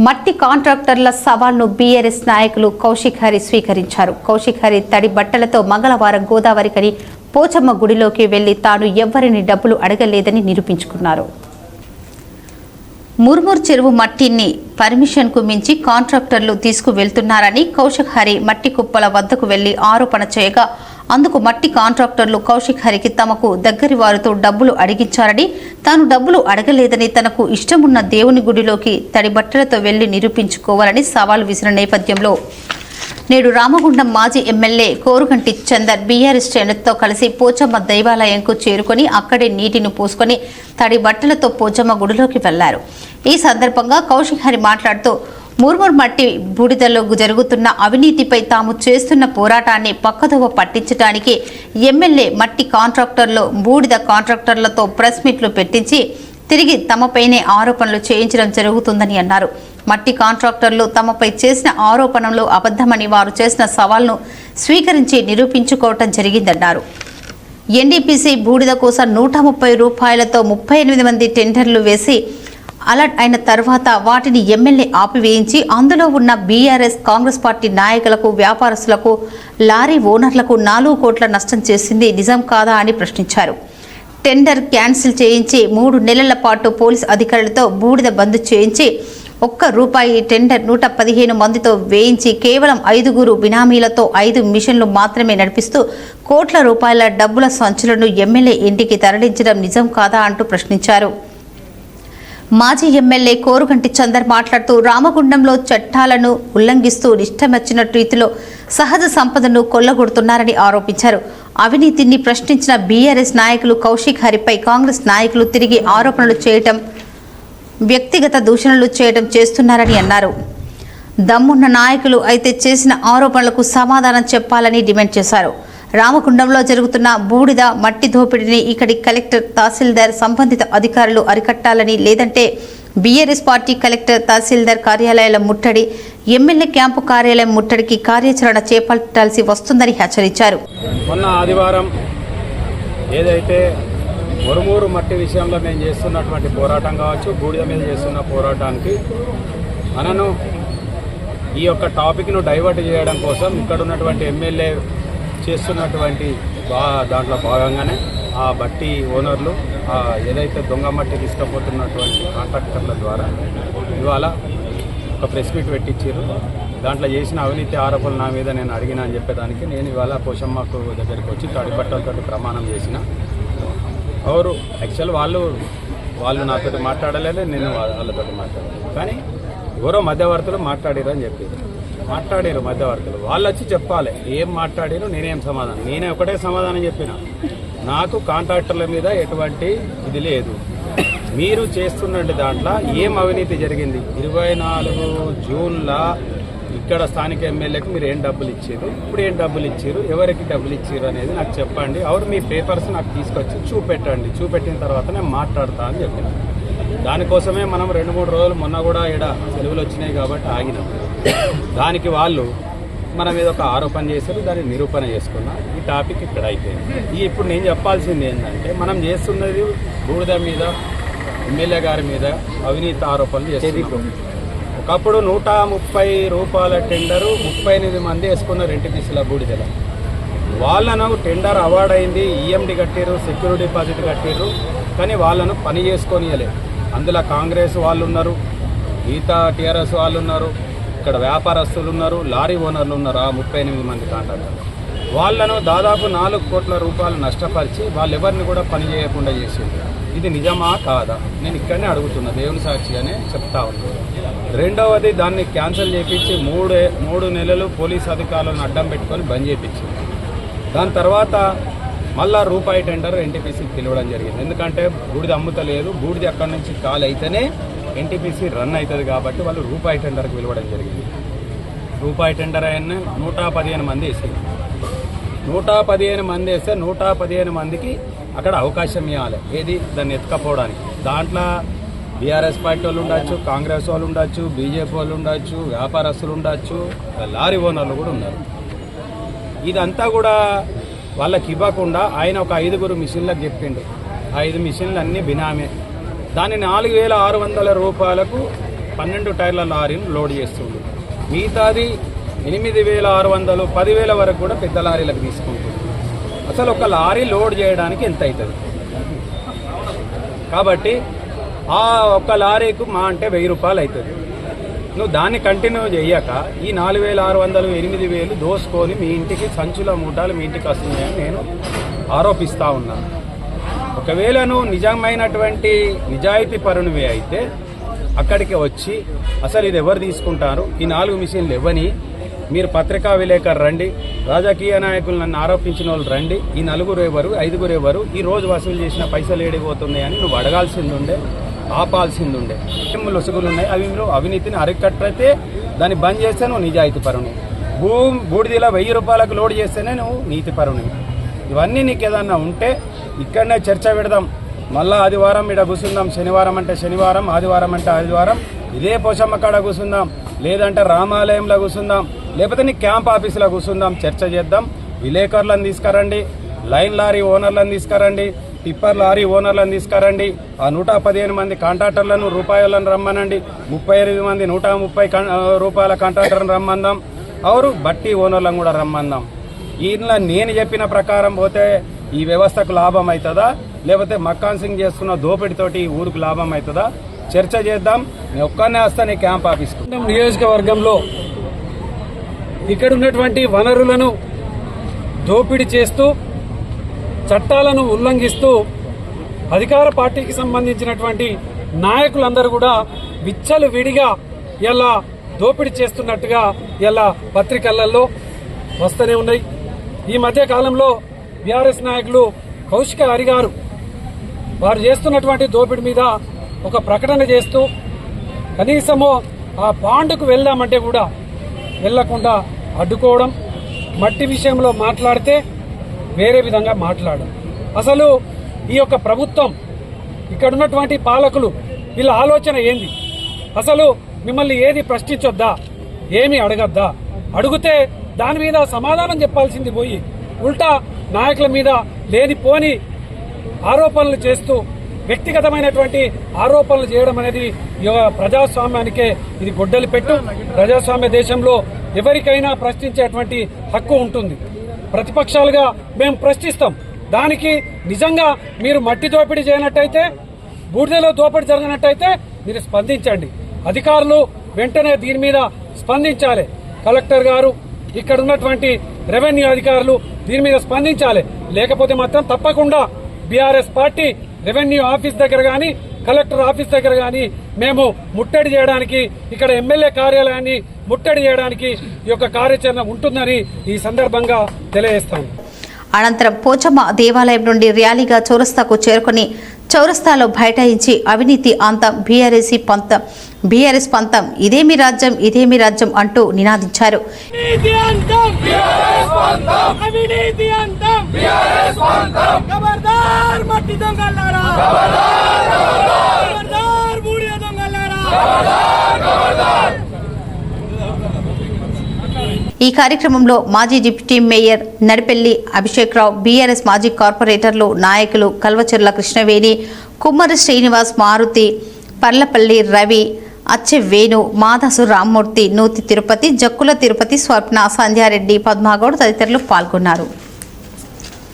మట్టి కాంట్రాక్టర్ల సవాల్ను బీఆర్ఎస్ నాయకులు కౌశిక్ హరి స్వీకరించారు. కౌశిక్ హరి తడి బట్టలతో మంగళవారం గోదావరికని పోచమ్మ గుడిలోకి వెళ్ళి తాను ఎవ్వరిని డబ్బులు అడగలేదని నిరూపించుకున్నారు. ముర్ముర్ చెరువు మట్టిని పర్మిషన్కు మించి కాంట్రాక్టర్లు తీసుకువెళ్తున్నారని కౌశిక్ హరి మట్టి కుప్పల వద్దకు వెళ్ళి ఆరోపణ చేయగా అందుకు మట్టి కాంట్రాక్టర్లు కౌశిక్ హరికి తమకు దగ్గరి వారితో డబ్బులు అడిగించారని తాను డబ్బులు అడగలేదని తనకు ఇష్టమున్న దేవుని గుడిలోకి తడి బట్టలతో వెళ్ళి నిరూపించుకోవాలని సవాల్ విసిరిన నేపథ్యంలో నేడు రామగుండం మాజీ ఎమ్మెల్యే కోరుగంటి చందర్ బీఆర్ఎస్ శ్రేణులతో కలిసి పోచమ్మ దైవాలయంకు చేరుకొని అక్కడే నీటిని పోసుకొని తడి బట్టలతో పోచమ్మ గుడిలోకి వెళ్ళారు. ఈ సందర్భంగా కౌశిక్ హరి మాట్లాడుతూ ముర్ముర్ మట్టి బూడిదలో జరుగుతున్న అవినీతిపై తాము చేస్తున్న పోరాటాన్ని పక్కదోవ పట్టించడానికి ఎమ్మెల్యే మట్టి కాంట్రాక్టర్లు బూడిద కాంట్రాక్టర్లతో ప్రెస్ మీట్లు పెట్టించి తిరిగి తమపైనే ఆరోపణలు చేయించడం జరుగుతుందని అన్నారు. మట్టి కాంట్రాక్టర్లు తమపై చేసిన ఆరోపణలు అబద్ధమని వారు చేసిన సవాల్ను స్వీకరించి నిరూపించుకోవటం జరిగిందన్నారు. ఎన్డీపీసీ బూడిద కోసం నూట ముప్పై రూపాయలతో ముప్పై ఎనిమిది మంది టెండర్లు వేసి అలర్ట్ అయిన తర్వాత వాటిని ఎమ్మెల్యే ఆపివేయించి అందులో ఉన్న బీఆర్ఎస్ కాంగ్రెస్ పార్టీ నాయకులకు వ్యాపారస్తులకు లారీ ఓనర్లకు నాలుగు కోట్ల నష్టం చేసింది నిజం కాదా అని ప్రశ్నించారు. టెండర్ క్యాన్సిల్ చేయించి మూడు నెలల పాటు పోలీస్ అధికారులతో బూడిద బంద్ చేయించి ఒక్క రూపాయి టెండర్ నూట పదిహేను మందితో వేయించి కేవలం ఐదుగురు బినామీలతో ఐదు మిషన్లు మాత్రమే నడిపిస్తూ కోట్ల రూపాయల డబ్బుల సంచులను ఎమ్మెల్యే ఇంటికి తరలించడం నిజం కాదా అంటూ ప్రశ్నించారు. మాజీ ఎమ్మెల్యే కోరుగంటి చందర్ మాట్లాడుతూ రామగుండంలో చట్టాలను ఉల్లంఘిస్తూ ఇష్టమొచ్చిన రీతిలో సహజ సంపదను కొల్లగొడుతున్నారని ఆరోపించారు. అవినీతిని ప్రశ్నించిన బీఆర్ఎస్ నాయకులు కౌశిక్ హరిపై కాంగ్రెస్ నాయకులు తిరిగి ఆరోపణలు చేయటం వ్యక్తిగత దూషణలు చేయటం చేస్తున్నారని అన్నారు. దమ్మున్న నాయకులు అయితే చేసిన ఆరోపణలకు సమాధానం చెప్పాలని డిమాండ్ చేశారు. రామకుండంలో జరుగుతున్న బూడిద మట్టి దోపిడీని ఇక్కడి కలెక్టర్ తహసీల్దార్ సంబంధిత అధికారులు అరికట్టాలని లేదంటే బీఆర్ఎస్ పార్టీ కలెక్టర్ తహసీల్దార్ కార్యాలయాల ముట్టడి ఎమ్మెల్యే క్యాంపు కార్యాలయం ముట్టడికి కార్యాచరణ చేపట్టాల్సి వస్తుందని హెచ్చరించారు. మొన్న ఆదివారం ఏదైతే మురుమూరు మట్టి విషయంలో మేము చేస్తున్నటువంటి పోరాటం కావచ్చు బూడిద మీద చేస్తున్న పోరాటానికి మనను ఈ యొక్క టాపిక్ను డైవర్ట్ చేయడం కోసం ఇక్కడ ఉన్నటువంటి ఎమ్మెల్యే చేస్తున్నటువంటి బా దాంట్లో భాగంగానే ఆ బట్టి ఓనర్లు ఏదైతే దొంగ మట్టి తీసుకుపోతున్నటువంటి కాంట్రాక్టర్ల ద్వారా ఇవాళ ఒక ప్రెస్ మీట్ పెట్టించారు. దాంట్లో చేసిన అవినీతి ఆరోపణలు నా మీద నేను అడిగినా అని చెప్పేదానికి నేను ఇవాళ పోషమ్మకు దగ్గరికి వచ్చి తడిబట్టలతో ప్రమాణం చేసిన. ఎవరు? యాక్చువల్ వాళ్ళు వాళ్ళు నాతో మాట్లాడలేదు నేను వాళ్ళతో మాట్లాడలేదు. కానీ ఎవరో మధ్యవర్తులు మాట్లాడారు అని చెప్పారు మాట్లాడారు మధ్యవర్తులు. వాళ్ళు వచ్చి చెప్పాలి ఏం మాట్లాడారు నేనేం సమాధానం. నేనే ఒకటే సమాధానం చెప్పిన. నాకు కాంట్రాక్టర్ల మీద ఎటువంటి ఇది లేదు. మీరు చేస్తున్నట్టు దాంట్లో ఏం అవినీతి జరిగింది? ఇరవై నాలుగు జూన్లో ఇక్కడ స్థానిక ఎమ్మెల్యేకి మీరు ఏం డబ్బులు ఇచ్చారు? ఇప్పుడు ఏం డబ్బులు ఇచ్చారు? ఎవరికి డబ్బులు ఇచ్చారు అనేది నాకు చెప్పండి. ఎవరు మీ పేపర్స్ నాకు తీసుకొచ్చి చూపెట్టండి. చూపెట్టిన తర్వాత నేను మాట్లాడతా అని చెప్పిన. దానికోసమే మనం రెండు మూడు రోజులు మొన్న కూడా ఇక్కడ సెలవులు వచ్చినాయి కాబట్టి ఆగినాం. దానికి వాళ్ళు మన మీద ఒక ఆరోపణ చేశారు దాన్ని నిరూపణ చేసుకున్నా ఈ టాపిక్ ఇక్కడ అయిపోయింది. ఈ ఇప్పుడు నేను చెప్పాల్సింది ఏంటంటే మనం చేస్తున్నది బూడిద మీద ఎమ్మెల్యే గారి మీద అవినీతి ఆరోపణలు చేస్తున్నాం. ఒకప్పుడు నూట ముప్పై రూపాయల టెండరు ముప్పై ఎనిమిది మంది వేసుకున్నారు దిశల బూడిదల. వాళ్ళను టెండర్ అవార్డ్ అయింది ఈఎండి కట్టారు సెక్యూరిటీ డిపాజిట్ కట్టారు కానీ వాళ్ళను పని చేసుకొనియలేదు అందులో కాంగ్రెస్ వాళ్ళు ఉన్నారు మిగతా టీఆర్ఎస్ వాళ్ళు ఉన్నారు ఇక్కడ వ్యాపారస్తులు ఉన్నారు లారీ ఓనర్లు ఉన్నారు ఆ ముప్పై ఎనిమిది మంది కాంట్రాక్టర్లు వాళ్ళను దాదాపు నాలుగు కోట్ల రూపాయలు నష్టపరిచి వాళ్ళు ఎవరిని కూడా పని చేయకుండా చేసింది ఇది నిజమా కాదా? నేను ఇక్కడనే అడుగుతున్నా దేవుని సాక్షి అనే చెప్తా ఉన్నాను రెండవది దాన్ని క్యాన్సిల్ చేపించి మూడు మూడు నెలలు పోలీస్ అధికారులను అడ్డం పెట్టుకొని బంద్ చేయించింది దాని తర్వాత మళ్ళా రూపాయి టెండర్ ఎన్టీపీసీకి పిలవడం జరిగింది. ఎందుకంటే బూడిద అమ్ముతలేదు బూడిది అక్కడి నుంచి కాల్ అయితేనే ఎన్టీపీసీ రన్ అవుతుంది కాబట్టి వాళ్ళు రూపాయి టెండర్కి పిలవడం జరిగింది. రూపాయి టెండర్ అయిన నూట పదిహేను మంది వేసారు నూట పదిహేను మంది వేస్తే నూట పదిహేను మందికి అక్కడ అవకాశం ఇవ్వాలి. ఏది? దాన్ని ఎత్తుకపోవడానికి. దాంట్లో బీఆర్ఎస్ పార్టీ వాళ్ళు ఉండొచ్చు కాంగ్రెస్ వాళ్ళు ఉండొచ్చు బీజేపీ వాళ్ళు ఉండొచ్చు వ్యాపారస్తులు ఉండొచ్చు లారీ ఓనర్లు కూడా ఉన్నారు. ఇదంతా కూడా వాళ్ళకి ఇవ్వకుండా ఆయన ఒక ఐదుగురు మిషన్లకు చెప్పిండు ఐదు మిషన్లు అన్నీ బినామే. దాన్ని నాలుగు వేల ఆరు వందల రూపాయలకు పన్నెండు టైర్ల లారీని లోడ్ చేస్తుంది. మిగతాది ఎనిమిది వేల ఆరు వందలు పదివేల వరకు కూడా పెద్ద లారీలకు తీసుకుంటుంది. అసలు ఒక లారీ లోడ్ చేయడానికి ఎంత అవుతుంది? కాబట్టి ఆ ఒక్క లారీకు మా అంటే వెయ్యి రూపాయలు అవుతుంది. నువ్వు దాన్ని కంటిన్యూ చేయక ఈ నాలుగు వేల ఆరు వందలు ఎనిమిది వేలు దోసుకొని మీ ఇంటికి సంచుల మూటాలు మీ ఇంటికి వస్తున్నాయని నేను ఆరోపిస్తూ ఉన్నాను ఒకవేళ నువ్వు నిజమైనటువంటి నిజాయితీ పరునివి అయితే అక్కడికి వచ్చి అసలు ఇది ఎవరు తీసుకుంటారు? ఈ నాలుగు మిషన్లు ఇవ్వని మీరు పత్రికా విలేకరు రండి. రాజకీయ నాయకులు నన్ను ఆరోపించిన వాళ్ళు రండి. ఈ నలుగురు ఎవరు? ఐదుగురు ఎవరు? ఈ రోజు వసూలు చేసిన పైసలు ఏడిపోతున్నాయి అని నువ్వు అడగాల్సింది ఉండే ఆపాల్సింది ఉండే ఏం లొసుగులు ఉన్నాయి అవి మీరు అవినీతిని అరికట్టయితే దాన్ని బంద్ చేస్తే నువ్వు నిజాయితీ పరుని భూ బూడిదిలా వెయ్యి రూపాయలకు లోడ్ చేస్తేనే నువ్వు నీతిపరుని ఇవన్నీ నీకు ఏదన్నా ఉంటే ఇక్కడనే చర్చ పెడదాం. మళ్ళీ ఆదివారం ఇక్కడ కూర్చుందాం. శనివారం అంటే శనివారం ఆదివారం అంటే ఆదివారం. ఇదే పోషమ్మ కాడ కూర్చుందాం. లేదంటే రామాలయంలో కూర్చుందాం. లేకపోతే నీ క్యాంప్ ఆఫీసులో కూర్చుందాం. చర్చ చేద్దాం. విలేకరులను తీసుకురండి. లైన్ లారీ ఓనర్లను తీసుకురండి. టిప్పర్ లారీ ఓనర్లను తీసుకురండి. ఆ నూట పదిహేను మంది కాంట్రాక్టర్లను రూపాయలను రమ్మనండి. ముప్పై ఎనిమిది మంది నూట ముప్పై కం- రూపాయల కాంట్రాక్టర్లను రమ్మందాం. అవరు బట్టి ఓనర్లను కూడా రమ్మందాం. ఈయన నేను చెప్పిన ప్రకారం పోతే ఈ వ్యవస్థకు లాభం అవుతుందా? లేకపోతే మక్కాన్ సింగ్ చేస్తున్న దోపిడితోటి ఊరికి లాభం అవుతుందా? చర్చ చేద్దాం. నేను ఒక్కనే వస్తాను క్యాంప్ ఆఫీస్కు. నియోజకవర్గంలో ఇక్కడ ఉన్నటువంటి వనరులను దోపిడీ చేస్తూ చట్టాలను ఉల్లంఘిస్తూ అధికార పార్టీకి సంబంధించినటువంటి నాయకులందరూ కూడా విచ్చలు విడిగా ఇలా దోపిడీ చేస్తున్నట్టుగా ఇలా పత్రికలలో వస్తూనే ఉన్నాయి. ఈ మధ్య కాలంలో బీఆర్ఎస్ నాయకులు కౌశిక హరి గారు వారు చేస్తున్నటువంటి దోపిడీ మీద ఒక ప్రకటన చేస్తూ కనీసము ఆ పాండుకు వెళ్దామంటే కూడా వెళ్ళకుండా అడ్డుకోవడం మట్టి విషయంలో మాట్లాడితే వేరే విధంగా మాట్లాడడం. అసలు ఈ యొక్క ప్రభుత్వం ఇక్కడ ఉన్నటువంటి పాలకులు వీళ్ళ ఆలోచన ఏంది? అసలు మిమ్మల్ని ఏది ప్రశ్నించొద్దా? ఏమి అడగద్దా? అడిగితే దాని మీద సమాధానం చెప్పాల్సింది పోయి ఉల్టా నాయకుల మీద లేనిపోని ఆరోపణలు చేస్తూ వ్యక్తిగతమైనటువంటి ఆరోపణలు చేయడం అనేది ప్రజాస్వామ్యానికే ఇది గొడ్డలి పెట్టు. ప్రజాస్వామ్య దేశంలో ఎవరికైనా ప్రశ్నించేటువంటి హక్కు ఉంటుంది. ప్రతిపక్షాలుగా మేము ప్రశ్నిస్తాం. దానికి నిజంగా మీరు మట్టి దోపిడీ చేయనట్టయితే బూడిదలో దోపిడీ జరిగినట్టయితే మీరు స్పందించండి. అధికారులు వెంటనే దీని మీద స్పందించాలి. కలెక్టర్ గారు ఇక్కడ ఉన్నటువంటి రెవెన్యూ అధికారులు దీని మీద స్పందించాలి. లేకపోతే మాత్రం తప్పకుండా బీఆర్ఎస్ పార్టీ రెవెన్యూ ఆఫీస్ దగ్గర గాని కలెక్టర్ ఆఫీస్ దగ్గర గాని మేము ముట్టడి చేయడానికి ఇక్కడ ఎమ్మెల్యే కార్యాలయాన్ని ముట్టడి చేయడానికి ఈ యొక్క కార్యాచరణ ఉంటుందని ఈ సందర్భంగా తెలియజేస్తాం అనంతరం పోచమ్మ దేవాలయం నుండి ర్యాలీగా చౌరస్తాకు చేరుకుని చౌరస్తాలో బైఠాయించి అవినీతి అంతం బీఆర్ఎస్ పంతం. బీఆర్ఎస్ పంతం ఇదేమి రాజ్యం ఇదేమి రాజ్యం అంటూ నినాదించారు. దొంగలారా ఈ కార్యక్రమంలో మాజీ deputy mayor Nadipelli Abhishek Rao B R S మాజీ కార్పొరేటర్లు నాయకులు కల్వచెర్ల కృష్ణవేణి కుమ్మరి శ్రీనివాస్ మారుతి పర్లపల్లి రవి అచ్చె వేణు మాదాసు రామ్మూర్తి నూతి తిరుపతి జక్కుల తిరుపతి స్వప్న సంధ్యారెడ్డి పద్మాగౌడ్ తదితరులు పాల్గొన్నారు.